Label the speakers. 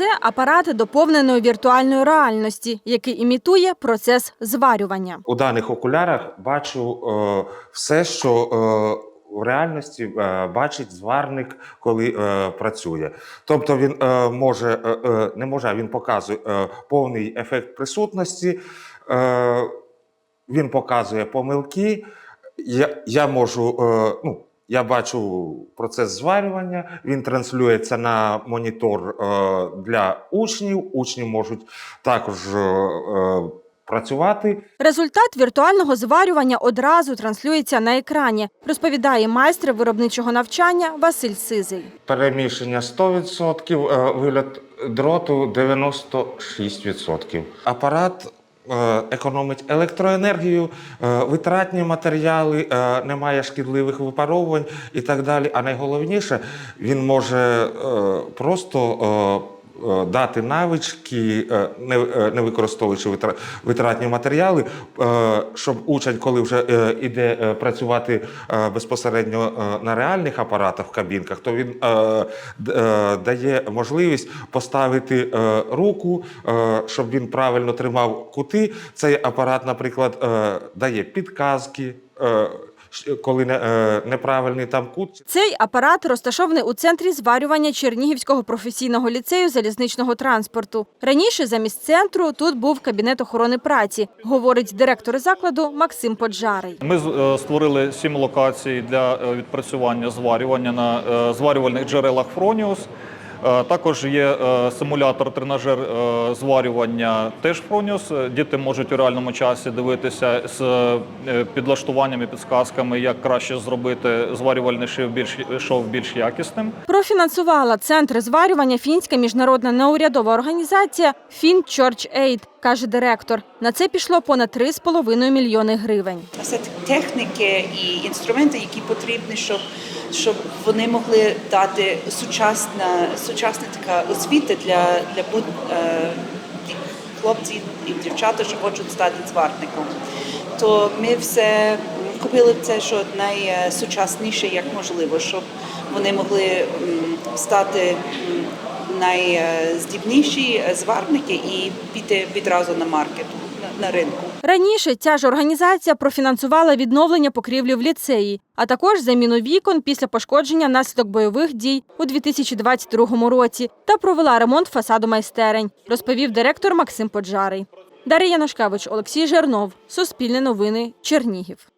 Speaker 1: це апарат доповненої віртуальної реальності, який імітує процес зварювання.
Speaker 2: У даних окулярах бачу е, все, що е, в реальності е, бачить зварник, коли е, працює. Тобто він е, може, е, е, не може, а він показує е, повний ефект присутності, е, він показує помилки. Я, я можу. Е, ну, я бачу процес зварювання, він транслюється на монітор е, для учнів. Учні можуть також е, е, працювати.
Speaker 1: Результат віртуального зварювання одразу транслюється на екрані, розповідає майстер виробничого навчання Василь Сизий.
Speaker 2: Переміщення 100%, е, вигляд дроту 96%. Апарат економить електроенергію, е, витратні матеріали, е, немає шкідливих випаровувань і так далі. А найголовніше, він може е, просто. Е, Дати навички, е, не, е, використовуючи витра- витратні матеріали, щоб учень, коли вже іде працювати безпосередньо на реальних апаратах в кабінках, то він дає можливість поставити руку, щоб він правильно тримав кути. Цей апарат, наприклад, дає підказки. Коли не, е, неправильний там кут,
Speaker 1: Цей апарат розташований у центрі зварювання Чернігівського професійного ліцею залізничного транспорту. Раніше замість центру тут був кабінет охорони праці, говорить директор закладу Максим Поджарий.
Speaker 3: Ми з- е, створили сім локацій для е, відпрацювання зварювання на зварювальних джерелах Фроніус. Е, Також є е, симулятор тренажер е, зварювання теж Фроніус. Е, Діти можуть у реальному часі дивитися з підлаштуваннями, підсказками, як краще зробити зварювальний шов більш шов більш якісним.
Speaker 1: Профінансувала центр зварювання фінська міжнародна неурядова організація FinChurch Aid, каже директор. На це пішло понад 3,5 мільйони гривень.
Speaker 4: Це техніки і інструменти, які потрібні, щоб, щоб вони могли дати сучасна, сучасна така освіта для, для будь, е, хлопців і дівчат, що хочуть стати зварником. То ми все купили це, що найсучасніше, як можливо, щоб вони могли стати найздібніші зварники і піти відразу на маркет, на, ринку.
Speaker 1: Раніше ця ж організація профінансувала відновлення покрівлі в ліцеї, а також заміну вікон після пошкодження наслідок бойових дій у 2022 році та провела ремонт фасаду майстерень, розповів директор Максим Поджарий. Дар'я Янушкевич, Олексій Жернов, Суспільне новини, Чернігів.